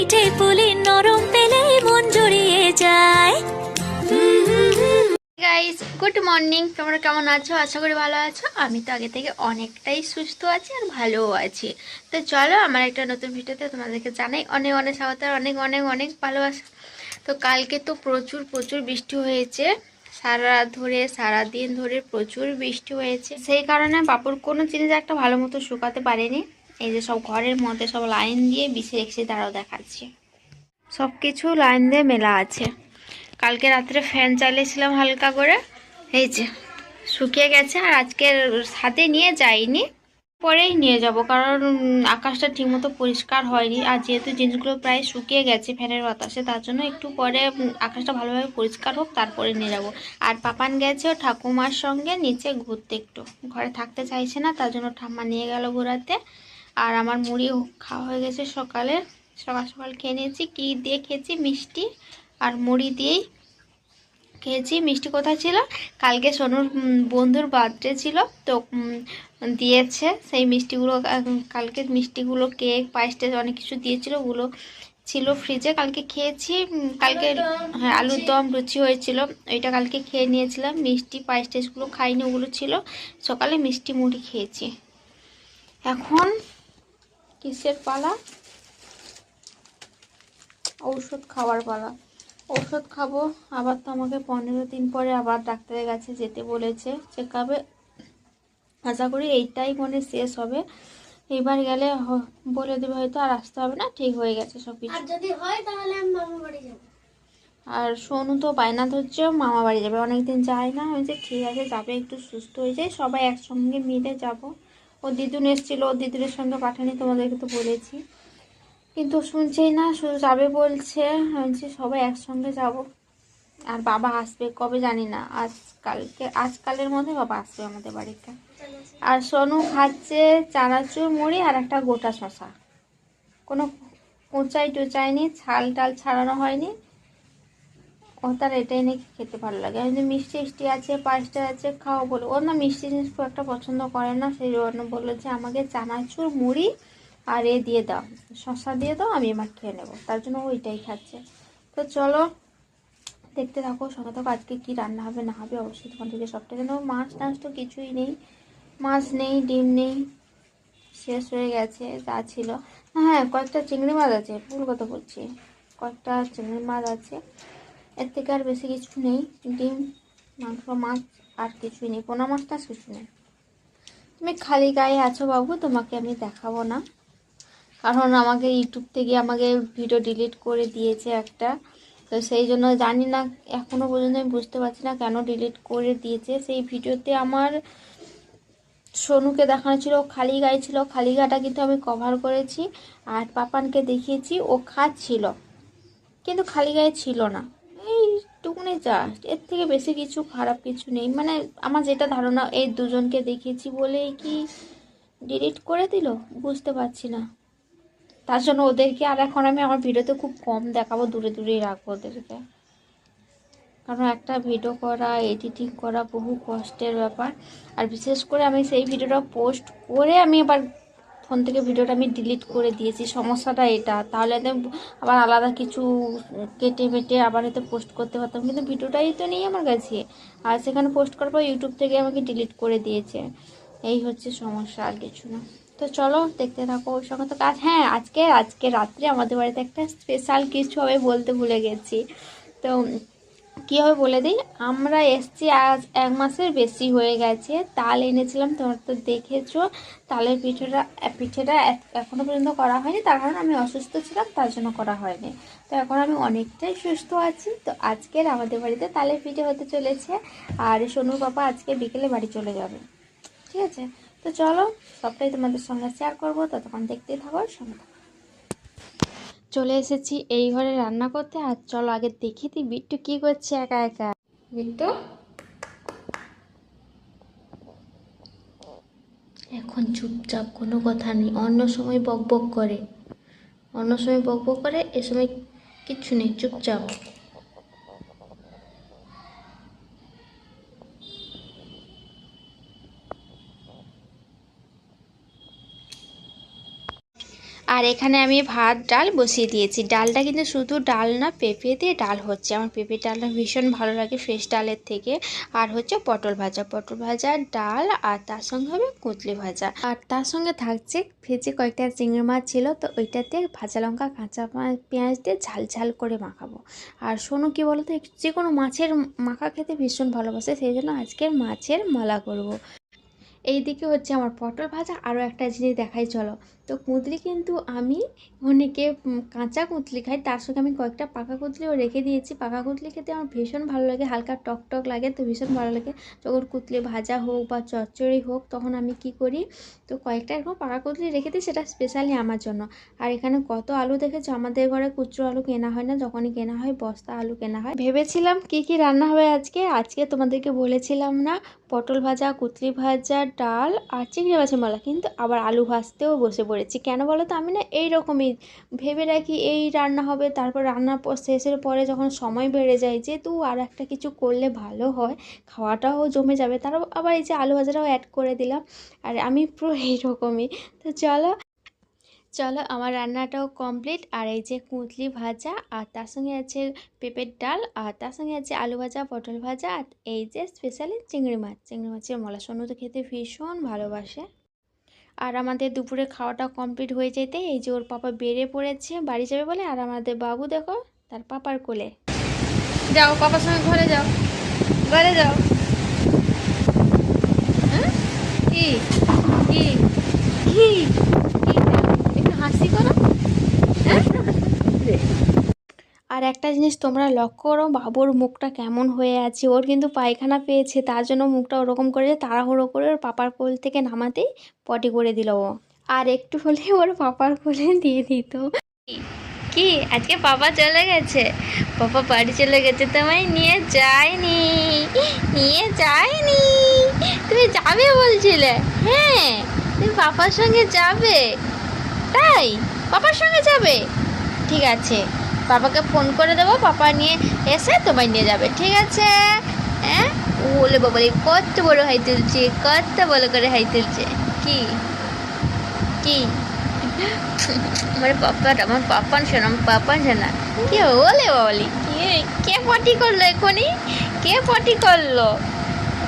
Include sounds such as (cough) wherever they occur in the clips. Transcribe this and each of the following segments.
পিঠে পুলি নরম পেলে মন জুড়িয়ে যায়। গাইস গুড মর্নিং তোমরা কেমন আছো? আশা করি ভালো আছো। আমি তো আগে থেকে অনেকটাই সুস্থ আছি আর ভালোও আছি। তো চলো, আমার একটা নতুন ভিডিওতে তোমাদেরকে জানাই অনেক অনেক স্বাগত, অনেক অনেক অনেক ভালোবাসা। তো কালকে তো প্রচুর প্রচুর বৃষ্টি হয়েছে। সারা রাত ধরে, সারা দিন ধরে প্রচুর বৃষ্টি হয়েছে। সেই কারণে বাপুর কোনো জিনিস একটা ভালো মতো শুকাতে পারেনি। এই যে সব ঘরের মধ্যে সব লাইন দিয়ে বিছে রেখেছি, তারাও দেখাচ্ছি। সব কিছু লাইন দিয়ে মেলা আছে। কালকে রাত্রে ফ্যান চালিয়েছিলাম হালকা করে। এই যে, শুকিয়ে গেছে আর আজকে সাথে নিয়ে যাইনি। পরেই নিয়ে যাব, কারণ আকাশটা ঠিকমতো পরিষ্কার হয়নি। আর যেহেতু জিনিসগুলো প্রায় শুকিয়ে গেছে ফ্যানের বাতাসে, তার জন্য একটু পরে আকাশটা ভালোভাবে পরিষ্কার হোক, তারপরে নিয়ে যাব। আর পাপান গেছে ও ঠাকুমার সঙ্গে নিচে ঘুরতে একটু। ঘরে থাকতে চাইছে না, তার জন্য ঠাম্মা নিয়ে গেল ঘোরাতে। আর আমার মুড়ি খাওয়া হয়ে গেছে সকালে। সকাল সকাল খেয়ে নিয়েছি কী দিয়ে খেয়েছি মিষ্টি আর মুড়ি দিয়েই খেয়েছি। মিষ্টি কোথায় ছিল? কালকে সোনুর বন্ধুর বার্থডে ছিল তো দিয়েছে সেই মিষ্টিগুলো। কালকে মিষ্টিগুলো কেক পায়েস অনেক কিছু দিয়েছিল ওগুলো ছিল ফ্রিজে কালকে খেয়েছি কালকে হ্যাঁ আলুর দম লুচি হয়েছিল। ওইটা কালকে খেয়ে নিয়েছিলাম। মিষ্টি পায়েস টায়েসগুলো খাইনি ওগুলো ছিল। সকালে মিষ্টি মুড়ি খেয়েছি। এখন কিসের পালা? ঔষধ খাওয়ার পালা। ওষুধ খাব আবার তো আমাকে পনেরো দিন পরে আবার ডাক্তারের কাছে যেতে বলেছে। চেক আপে আশা করি এইটাই মনে শেষ হবে। এবার গেলে বলে দেবে হয়তো আর আসতে হবে না ঠিক হয়ে গেছে সব কিছু আর যদি হয় তাহলে আমি মামা বাড়ি যাব। আর সোনু তো বায়না ধরছে মামা বাড়ি যাবে। অনেকদিন যায় না যে ঠিক আছে যাবে একটু সুস্থ হয়ে যায় সবাই একসঙ্গে মিলে যাব। ও দিদুন এসেছিল, ও দিদুনের সঙ্গে পাঠানি তোমাদেরকে তো বলেছি। কিন্তু শুনছেই না, শুধু যাবে বলছে বলছি সবাই একসঙ্গে যাব। আর বাবা আসবে, কবে জানি না আজকালকে আজকালের মধ্যে বাবা আসবে আমাদের বাড়িতে। আর সোনু খাচ্ছে চানাচুর মুড়ি আর একটা গোটা শশা কোনো কোঁচাই টোচাইনি ছাল টাল ছাড়ানো হয়নি। ও তার এটাই নাকি খেতে ভালো লাগে। আমি মিষ্টি মিষ্টি আছে, পায়েসটা আছে, খাও বলে। ও না মিষ্টি জিনিস খুব একটা পছন্দ করে না, সেই জন্য বলল যে আমাকে চানাচুর, মুড়ি আর এ দিয়ে দাও। শশা দিয়ে দাও, আমি আমার খেয়ে নেব। তার জন্য ওইটাই খাচ্ছে। তো চলো, দেখতে থাকো, সঙ্গে থাকো, আজকে কি রান্না হবে, না হবে, অবশ্যই তোমার থেকে সবটা যেন মাছ টাছ তো কিছুই নেই। মাছ নেই, ডিম নেই, শেষ হয়ে গেছে, যা ছিল। হ্যাঁ কয়েকটা চিংড়ি মাছ আছে, ভুল কথা বলছি। কয়েকটা চিংড়ি মাছ আছে। এর থেকে আর বেশি কিছু নেই। ডিম, মাংস, মাছ, আর কিছুই নেই। পোনা মাছ টাছ কিছু নেই। তুমি খালি গায়ে আছো বাবু, তোমাকে আমি দেখাবো না। কারণ আমাকে ইউটিউব থেকে আমাকে ভিডিও ডিলিট করে দিয়েছে একটা। তো সেই জন্য জানি না এখনও পর্যন্ত আমি বুঝতে পারছি না কেন ডিলিট করে দিয়েছে। সেই ভিডিওতে আমার সোনুকে দেখানো ছিল, ও খালি গায়ে ছিল। খালি গাটা কিন্তু আমি কভার করেছি। আর পাপানকে দেখিয়েছি, ও খাচ্ছিল। কিন্তু খালি গায়ে ছিল না। এইটুকুনি জাস্ট এর থেকে বেশি কিছু খারাপ কিছু নেই। মানে আমার যেটা ধারণা, এই দুজনকে দেখিয়েছি বলেই কি ডিলিট করে দিল? বুঝতে পারছি না। তার জন্য ওদেরকে, আর এখন আমি আমার ভিডিওতে খুব কম দেখাবো, দূরে দূরেই রাখব ওদেরকে। কারণ একটা ভিডিও করা এডিটিং করা বহু কষ্টের ব্যাপার। আর বিশেষ করে আমি সেই ভিডিওটা পোস্ট করে আমি আবার ফোন থেকে ভিডিওটা আমি ডিলিট করে দিয়েছি, সমস্যাটা এটা। তাহলে আবার আলাদা কিছু কেটে মেটে আবার হয়তো পোস্ট করতে পারতাম, কিন্তু ভিডিওটাই তো নেই আমার কাছে। আর সেখানে পোস্ট করার পর ইউটিউব থেকে আমাকে ডিলিট করে দিয়েছে। এই হচ্ছে সমস্যা, আর কিছু না। তো চলো, দেখতে থাকো ওর সঙ্গে। তো কাজ হ্যাঁ আজকে আজকে রাত্রে আমাদের বাড়িতে একটা স্পেশাল কিছু হবে বলতে ভুলে গেছি। তো কী হবে বলে দিই? আমরা এসছি আজ এক মাসের বেশি হয়ে গেছে। তাল এনেছিলাম, তোমরা তো দেখেছ। তালের পিঠেটা পিঠেটা এ- এখনও পর্যন্ত করা হয়নি। তার কারণ আমি অসুস্থ ছিলাম, তার জন্য করা হয়নি। তো এখন আমি অনেকটাই সুস্থ আছি। তো আজকের আমাদের বাড়িতে তালের পিঠে হতে চলেছে। আর সোনুর বাবা আজকে বিকেলে বাড়ি চলে যাবে। ঠিক আছে? তো চলো, সবটাই তোমাদের সঙ্গে শেয়ার করব। ততক্ষণ দেখতেই থাকো, সঙ্গে চলে এসেছি এই ঘরে রান্না করতে। আর চলো আগে দেখি দিই বিট্টু কি করছে একা একা। বিট্টু? এখন চুপচাপ কোনো কথা নেই, অন্য সময় বক বক করে। অন্য সময় বক বক করে, এ সময় কিচ্ছু নেই, চুপচাপ। আর এখানে আমি ভাত, ডাল বসিয়ে দিয়েছি। ডালটা কিন্তু শুধু ডাল না পেঁপে দিয়ে ডাল হচ্ছে। আমার পেঁপে ডালটা ভীষণ ভালো লাগে ফ্রেশ ডালের থেকে। আর হচ্ছে পটল ভাজা। পটল ভাজা, ডাল আর তার সঙ্গে হবে কুঁতলি ভাজা। আর তার সঙ্গে থাকছে ভেজে কয়েকটা চিংড়ি মাছ ছিল, তো ওইটাতে ভাজা লঙ্কা, কাঁচা পেঁয়াজ দিয়ে ঝাল ঝাল করে মাখাবো। আর শোনো কি বলতো যে কোনো মাছের মাখা খেতে ভীষণ ভালোবাসে, সেই জন্য আজকে মাছের মালা করব। এইদিকে হচ্ছে আমার পটল ভাজা। আরও একটা জিনিস দেখাই, চলো। তো কুঁদলি কিন্তু আমি অনেকে কাঁচা কুঁদলি খাই, তার সঙ্গে আমি কয়েকটা পাকা কুঁদলিও রেখে দিয়েছি। পাকা কুঁদলি খেতে আমার ভীষণ ভালো লাগে, হালকা টক টক লাগে, তো ভীষণ ভালো লাগে। যখন কুঁদলি ভাজা হোক বা চচ্চড়ি হোক, তখন আমি কি করি, তো কয়েকটা এরকম পাকা কুঁদলি রেখে দিই, সেটা স্পেশালি আমার জন্য। আর এখানে কত আলু দেখেছ? আমাদের ঘরে কুচরো আলু কেনা হয় না, যখনই কেনা হয় বস্তা আলু কেনা হয়। ভেবেছিলাম কি কি রান্না হবে আজকে আজকে তোমাদেরকে বলেছিলাম না, পটল ভাজা কুতলি ভাজা, ডাল আর চিংড়ি মাছের মালা, কিন্তু আবার আলু ভাজতেও বসে পড়েছি কেন বলো তো আমি না এই রকমই ভেবে রাখি, এই রান্না হবে, তারপর রান্না শেষের পরে যখন সময় বেড়ে যায় যেহেতু আর একটা কিছু করলে ভালো হয়, খাওয়াটাও জমে যাবে। তার আবার এই যে আলু ভাজাটাও অ্যাড করে দিলাম, আর আমি পুরো (laughs) এইরকমই। তো চলো চলো আমার রান্নাটাও কমপ্লিট আর এই যে কুঁতলি ভাজা, আর তার সঙ্গে আছে পেঁপের ডাল, আর তার সঙ্গে আছে আলু ভাজা, পটল ভাজা, আর এই যে স্পেশালি চিংড়ি মাছ। চিংড়ি মাছের মলা তো খেতে ভীষণ ভালোবাসে। আর আমাদের দুপুরে খাওয়াটা কমপ্লিট হয়ে যেতে এই যে ওর পাপা বেড়ে পড়েছে, বাড়ি যাবে বলে, আর আমাদের বাবু দেখো তার পাপার কোলে। যাও, পাপার সঙ্গে ঘরে যাও। ঘরে যাও। হ্যাঁ? কি? কি কি কি? একটু হাসি করো হ্যাঁ? আর একটা জিনিস তোমরা লক্ষ্য করো, বাবুর মুখটা কেমন হয়ে আছে। ওর কিন্তু পায়খানা পেয়েছে, তার জন্য মুখটা ওরকম করে তাড়াহুড়ো করে ওর পাপার কোল থেকে নামাতেই পটি করে দিল ও। আর একটু হলে ওর পাপার কোলে দিয়ে দিত। কি? আজকে পাপা চলে গেছে? পাপা বাড়ি চলে গেছে তোমায়? নিয়ে যায়নি। নিয়ে যায়নি। তুমি যাবে বলছিলে? হ্যাঁ তুমি পাপার সঙ্গে যাবে। তাই? পাপার সঙ্গে যাবে? ঠিক আছে। পাপাকে ফোন করে দেবো, পাপা নিয়ে এসে তোমায় নিয়ে যাবে, ঠিক আছে? হ্যাঁ? বলে বাবা কত বড় হাই তুলছে, কত বড় করে হাই তুলছে। কি? কি? আমার পাপা আমার পাপান শোনা, আমার পাপান শোনা কি বলে, বাবলি? কে কে পটি করল এখনই? কে পটি করল?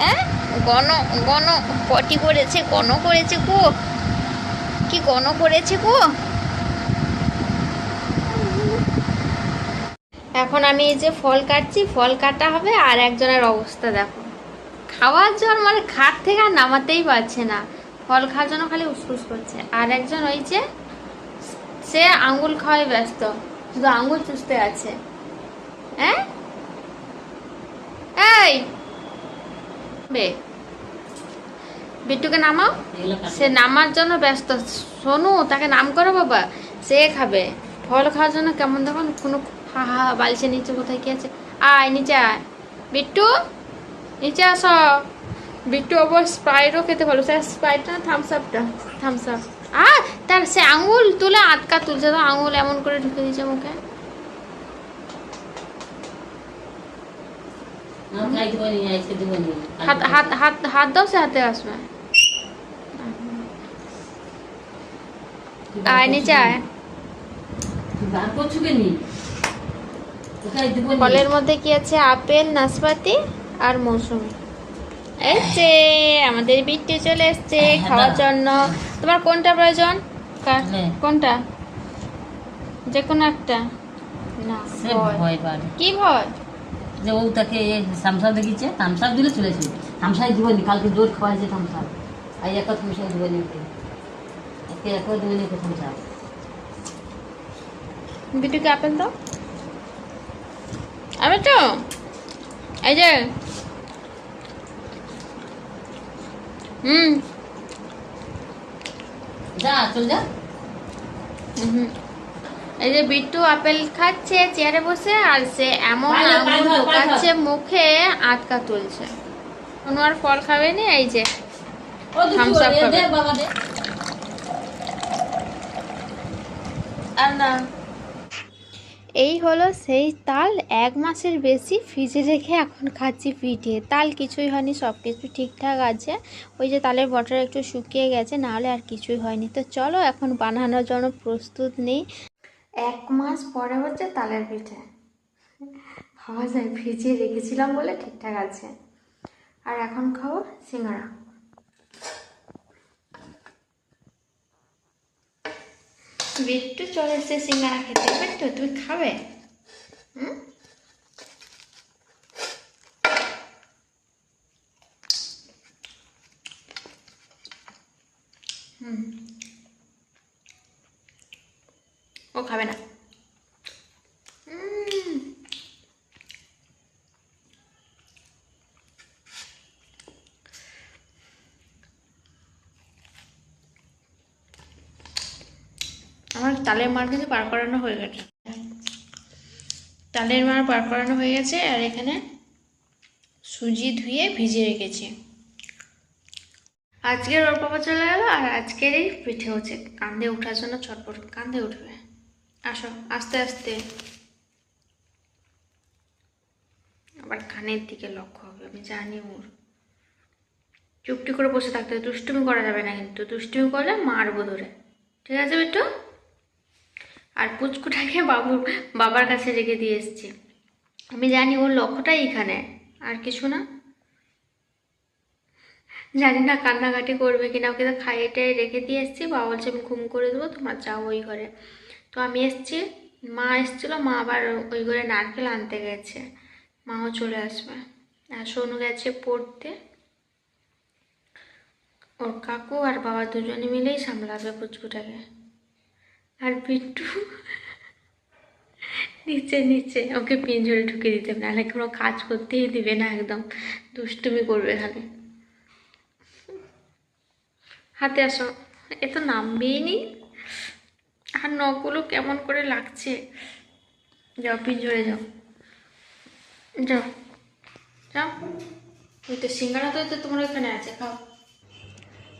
হ্যাঁ? গণ গণ পটি করেছে, গণ করেছে গো। কি গণ করেছে গো? এখন আমি এই যে ফল কাটছি ফল কাটা হবে আর একজনের অবস্থা দেখো। খাওয়ার জন্য মানে খাট থেকে আর নামাতেই পারছে না। ফল খাওয়ার জন্য খালি উসকুস করছে। আর একজন ওই যে সে আঙ্গুল খাওয়াই ব্যস্ত। শুধু আঙ্গুল চুষতে আছে। হ্যাঁ? এই! বে বিট্টুকে নামাও। সে নামার জন্য ব্যস্ত। শোনু তাকে নাম করো বাবা। সে খাবে। ফল খাওয়ার জন্য কেমন দেখুন কোনো হা হা বালিশে নিচে কোথায় কি আছে? আয় নিচে আয়। বিট্টু নিচে আস। বিট্টু আবার স্প্রাইটও খেতে ভালো সে স্প্রাইট না থামস আপটা থামস আপ আর তার সে আঙুল তুলে আটকা তুলছে তো আঙুল এমন করে ঢুকে দিয়েছে মুখে। হাত হাত হাত হাত দাও সে হাতে আসবে। আয় নিচে আয়। ফলের মধ্যে কি আছে? আপেল নাশপাতি আর মৌসুমি। এসছে আমাদের বিট্টু চলে এসছে খাওয়ার জন্য। তোমার কোনটা প্রয়োজন? কোনটা? যে কোনো একটা। না কি ভয়? যে ও তাকে থামসাপ দেখিছে থামসাপ দিলে চলেছে থামসাই দিবনি কালকে জোর খাওয়াইছে থামসাপ আর এক থামসাপ দিবনি একে এক দিবনি থামসাপ বিটুকে আপেল দাও। আপেল তো এই যে হুম যা চল যা হুম। এই যে বিট্টু আপেল খাচ্ছে চেয়ারে বসে আর সে এমন আঙুল। ঢোকাচ্ছে মুখে আটকা তুলছে কোনো আর ফল খাবে না এই যে up এ খাবে। আর না এই হলো সেই তাল, এক মাসের বেশি ফ্রিজে রেখে এখন খাচ্ছি পিঠে। তাল কিছুই হয়নি সব কিছু ঠিকঠাক আছে। ওই যে তালের বটর একটু শুকিয়ে গেছে, নাহলে আর কিছুই হয়নি। তো চলো, এখন বানানোর জন্য প্রস্তুত নেই। এক মাস পরে হচ্ছে তালের পিঠে। ভাবা যায়, ফ্রিজে রেখেছিলাম বলে ঠিকঠাক আছে। আর এখন খাব সিঙ্গারা। বিট্টু চলে এসছে সিঙ্গারা খেতে বিট্টু তুমি খাবে? হুম। ও খাবে না উম। আমার তালের মার কিন্তু পার করানো হয়ে গেছে। তালের মার পার করানো হয়ে গেছে আর এখানে সুজি ধুয়ে ভিজিয়ে রেখেছি। আজকের বাবা চলে গেল আর আজকের এই পিঠে হচ্ছে কান্দে ওঠার জন্য ছটপট কান্দে উঠবে। আসো, আস্তে আস্তে। আবার কানের দিকে লক্ষ্য হবে, আমি জানি ওর। চুপটি করে বসে থাকতে হবে দুষ্টুমি করা যাবে না কিন্তু, দুষ্টুমি করলে মারবো ধরে। ঠিক আছে বিট্টু আর পুচকুটাকে বাবু বাবার কাছে রেখে দিয়ে এসছি। আমি জানি ওর লক্ষ্যটাই এখানে আর কিছু না। জানি না কান্নাকাটি করবে কিনা, ওকে তো খাইয়ে টাইয়ে রেখে দিয়ে এসছি। বাবা বলছে, আমি ঘুম করে দেবো, তোমার যাও ওই ঘরে। তো আমি এসছি, মা এসছিল, মা আবার ওই ঘরে নারকেল আনতে গেছে। মাও চলে আসবে। আর সোনু গেছে পড়তে। ওর কাকু আর বাবা দুজনে মিলেই সামলাবে পুচকুটাকে আর বিট্টু নিচে নিচে। ওকে পিঞ্জরে ঢুকে দিতে হবে, নাহলে কোনো কাজ করতেই দিবে না একদম। দুষ্টুমি করবে খালি। হাতে আসো। এ তো নামবেই নি। আর নখগুলো কেমন করে লাগছে? যাও, পিঞ্জরে যাও। যাও। যাও। ওই তো সিঙ্গারা তো তোমার ওখানে আছে, খাও।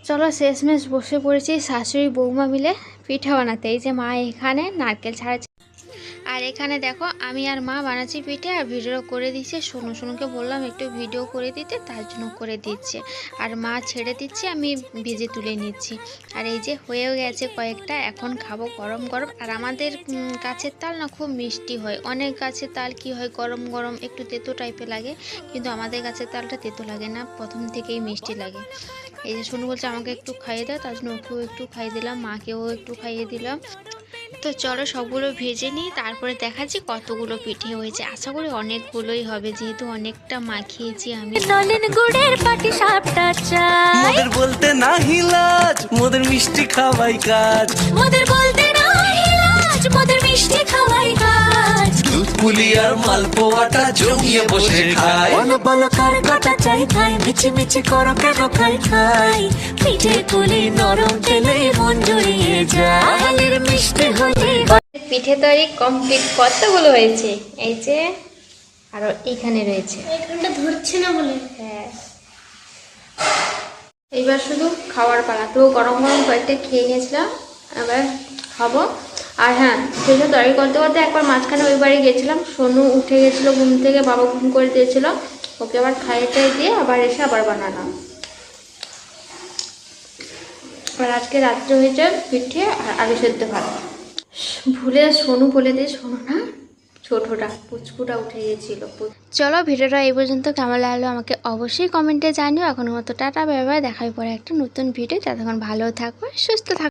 চলো শেষমেশ বসে পড়েছি শাশুড়ি বৌমা মিলে পিঠা বানাতে। এই যে মা এখানে নারকেল ছাড়া আর এখানে দেখো আমি আর মা বানাচ্ছি পিঠে আর ভিডিও করে দিচ্ছে। সোনু সোনুকে বললাম একটু ভিডিও করে দিতে, তার জন্য করে দিচ্ছে। আর মা ছেড়ে দিচ্ছে, আমি ভেজে তুলে নিচ্ছি। আর এই যে হয়েও গেছে কয়েকটা, এখন খাব গরম গরম। আর আমাদের গাছের তাল না খুব মিষ্টি হয়। অনেক গাছের তাল কি হয় গরম গরম, একটু তেতো টাইপের লাগে। কিন্তু আমাদের গাছের তালটা তেতো লাগে না, প্রথম থেকেই মিষ্টি লাগে। এই যে সোনু বলছে আমাকে একটু খাইয়ে দাও তার জন্য ওকেও একটু খাইয়ে দিলাম মাকেও একটু খাইয়ে দিলাম। তো চলো সবগুলো ভেজে নিই তারপরে দেখাচ্ছি কতগুলো পিঠে হয়েছে। আশা করি অনেকগুলোই হবে যেহেতু অনেকটা মাখিয়েছি আমি। নলেন গুড়ের পাটি সাপটা চাই। মোদের বলতে না হিলাজ মোদের মিষ্টি খাওয়াই কাজ। মোদের বলতে নাই লাজ মোদের মিষ্টি খাওয়াই দুধ পুলি আর মালপোয়াটা জমিয়ে বসে খায়। বলো বলো কার কাটা চাই খাই মিছি মিছি করো কেন খাই খাই পিঠে পুলি নরম তেলে মন জড়িয়ে যায়। মিষ্টি হলে পিঠে তৈরি কমপ্লিট কতগুলো হয়েছে? এই যে আরও এখানে রয়েছে। এখানটা ধরছে না বলে? হ্যাঁ। এইবার শুধু খাওয়ার পালা। তো গরম গরম কয়েকটা খেয়ে নিয়েছিলাম। আবার খাব। আর হ্যাঁ সেই সেসব তৈরি করতে করতে একবার মাঝখানে ওই বাড়ি গেছিলাম। সোনু উঠে গেছিল, ঘুম থেকে বাবা ঘুম করে দিয়েছিল। ওকে আবার খাইয়ে দিয়ে আবার এসে আবার বানালাম। আর আজকে রাত্রে হয়েছে পিঠে আর আলু সেদ্ধ ভাত। ভুলে সোনু বলে দিয়ে সোনু না, ছোটটা, পুচকুটা উঠে গিয়েছিল চলো ভিডিওটা এই পর্যন্ত কেমন লাগল আমাকে অবশ্যই কমেন্টে জানিও। এখনও মতো টাটা, বাই দেখার পরে একটা নতুন ভিডিও। ততক্ষণ ভালো থাকবে সুস্থ থাকবে